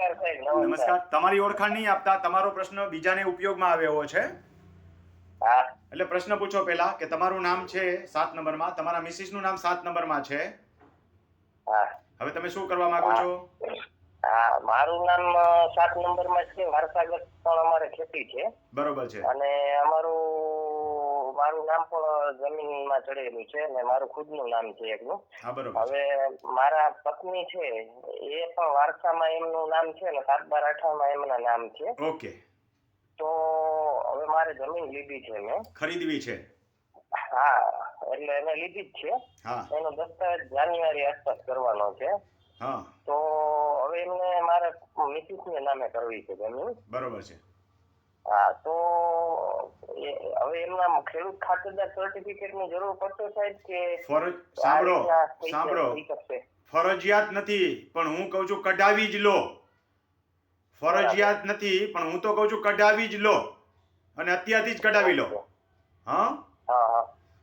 નમસ્કાર સાહેબ નમસ્કાર. નમસ્કાર. તમારી ઓળખાણ નહીં આપતા તમારો પ્રશ્ન બીજાને ઉપયોગમાં આવ્યો છે. એટલે પ્રશ્ન પૂછો પેલા કે તમારું નામ છે સાત નંબરમાં તમારા મિસિસનું નામ સાત નંબરમાં છે? હા. હવે તમે શું કરવા માંગો છો? મારું નામ સાત નંબરમાં છે. વારસાગત પણ અમારે ખેતી છે. બરોબર છે. અને અમારું મારું નામ પણ જમીનમાં ચડેલું છે ને મારું ખુદનું નામ છે એકનું. હવે મારા પત્ની છે એ પણ વારસામાં એમનું નામ છે ને સાત બાર અઠારમાં એમના નામ છે. ઓકે. તો હવે મારે જમીન લીધી છે મેં. ખરીદવી છે? હા એટલે એને લીધી જ છે. એનો દસ્તાવેજ જાન્યુઆરી આસપાસ કરવાનો છે. તો હવે એમને મારે મિસિસને નામે કરવી છે જમીન. બરોબર છે. હા તો હવે એમના ખેડૂત ખાતેદાર સર્ટિફિકેટની જરૂર પડશે સાહેબ કે ફરજ સાંભળો સાંભળો. ફરજિયાત નથી પણ હું કહું છું કઢાવી જ લો. ફરજિયાત નથી પણ હું તો કહું છું કઢાવી જ લો. અને અત્યારથી જ કઢાવી લો. હા?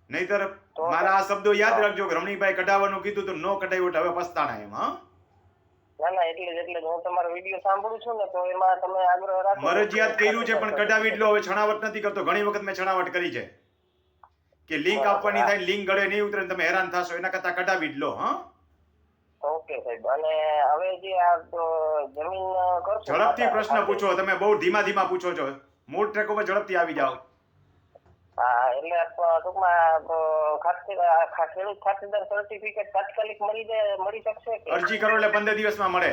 નહીતર મારા આ શબ્દો યાદ રાખજો કે રમણીભાઈ કઢાવવાનું કીધું તો નો કઢાવ્યું હવે પસ્તાણા એમ હા? ના ના એટલે જ એટલે હું તમારો વીડિયો સાંભળું છું ને તો એમાં તમે આગ્રહ રાખો મરજિયાત કર્યું છે પણ કઢાવી એટલો હવે છણાવટ નથી કરતો. ઘણી વખત મેં છણાવટ કરી છે. કે લિંક આપવાની થાય લિંક ગળે નહીં ઉતરે તમે હેરાન થશો એના કરતા કઢાવી જ લો હા? ઓકે સાહેબ. અને હવે જે આ તો જમીન ઝડપથી પ્રશ્ન પૂછો. તમે બહુ ધીમા ધીમા પૂછો છો. મૂળ ટ્રેક ઉપર ઝડપથી આવી જાઓ. હા એટલે ટૂંકમાં ખેડૂત ખાતેદાર સર્ટિફિકેટ તાત્કાલિક મળી જાય મળી શકશે અરજી કરો એટલે પંદર દિવસમાં મળે.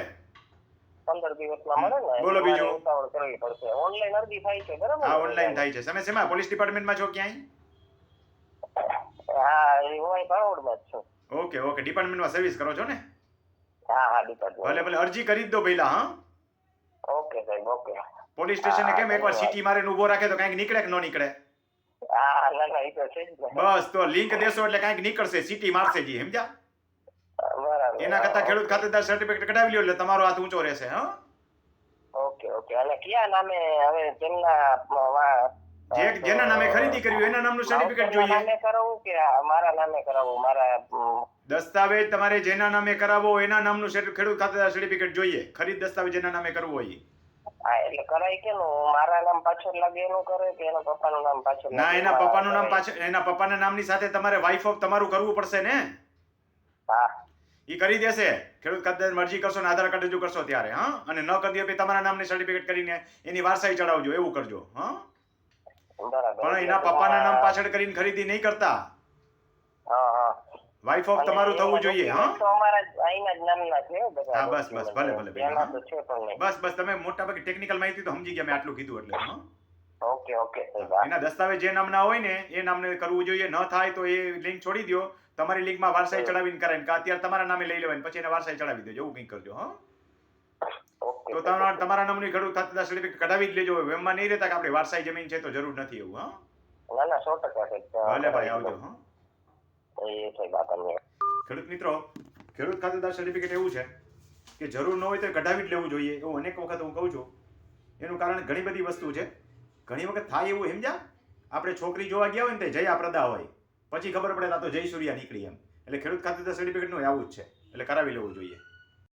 પંદર દિવસમાં મળે ને? બોલો બીજું. ઉતાવળ કરવી પડશે. ઓનલાઈન અરજી થાય છે બરાબર હા ઓનલાઈન થાય છે. તમે શેમાં? પોલીસ ડિપાર્ટમેન્ટમાં છો ક્યાંય? હા એ હું અહીં ભાણવડમાં જ છું. Okay okay. ડિપાર્ટમેન્ટમાં સર્વિસ કરો છો ને? હા હા ભલે ડિપાર્ટમેન્ટ ભલે. અરજી કરી દો પહેલા હા? ઓકે સાહેબ ઓકે. પોલીસ સ્ટેશને કેમ એકવાર સીટી મારે ઊભો રાખે તો કાંઈક નીકળે કે ન નીકળે? બસ તો લિંક દેશો એટલે કાંઈક નીકળશે સીટી મારશે જી સમજ્યા? એના કરતા ખેડૂત ખાતેદાર સર્ટિફિકેટ કઢાવી લ્યો એટલે તમારો હાથ ઊંચો રહેશે હા? Okay okay. અને કયા નામે હવે તેમના જે જેના નામે ખરીદી કરવી એના નામનું સર્ટિફિકેટ જોઈએ. નામે કરાવું કે મારા નામે કરાવવું મારા દસ્તાવેજ તમારે જેના નામે કરાવો એના નામનું ખેડૂત ખાતેદાર સર્ટિફિકેટ જોઈએ. ખરીદ દસ્તાવેજ જેના નામે કરવો હોય. હા એટલે કરાય કેનું મારા નામ પાછળ લાગે એનું કરે કે એના પપ્પાનું નામ પાછળ ના એના પપ્પાનું નામ? પાછળ એના પપ્પાના નામની સાથે તમારે વાઇફ ઓફ તમારું કરવું પડશે ને? હા. એ કરી દેશે. ખેડૂત કદાચ મરજી કરશો ને આધાર કાર્ડ રજૂ કરશો ત્યારે હા? અને ન કરી દે તમારા નામની સર્ટિફિકેટ કરીને એની વારસાઈ ચડાવજો એવું કરજો હા? બરાબર. પણ એના પપ્પાના નામ પાછળ કરીને ખરીદી નહીં કરતા. હા હા. વાઇફ ઓફ તમારું થવું જોઈએ હા? તો અમારા અહીંના જ નામના છે બધા હા, બસ, બસ, ભલે, ભલે, બસ બસ તમે મોટા ભાગે ટેકનિકલ માહિતી તો સમજી ગયા મેં આટલું કીધું એટલે હા? ઓકે ઓકે એના દસ્તાવેજ જે નામના હોય ને એ નામને કરવું જોઈએ. ન થાય તો એ લિંક છોડી દો તમારી લિંકમાં વારસાઈ ચડાવીને કરાય કે અત્યારે તમારા નામે લઈ લેવાય પછી એને વારસાઈ ચડાવી દેજો એવું કંઈક કરજો હા? તો તમારા તમારા નામની ખેડૂત ખાતેદાર સર્ટિફિકેટ કઢાવી જ લેજો. એમાં નહીં રહેતા કે આપણે વારસાઈ જમીન છે તો જરૂર નથી એવું હા? ના ના સો ટકા ભલે ભાઈ આવજો હા? ખેડૂત મિત્રો, ખેડૂત ખાતેદાર સર્ટિફિકેટ એવું છે કે જરૂર ન હોય તો કઢાવી જ લેવું જોઈએ. એવું અનેક વખત હું કહું છું. એનું કારણ ઘણી બધી વસ્તુ છે. ઘણી વખત થાય એવું સમજ્યા આપણે છોકરી જોવા ગયા હોય ને તે જયા પ્રદા હોય. પછી ખબર પડે તો જય સૂર્યા નીકળી એમ. એટલે ખેડૂત ખાતેદાર સર્ટિફિકેટનું આવું જ છે. એટલે કરાવી લેવું જોઈએ.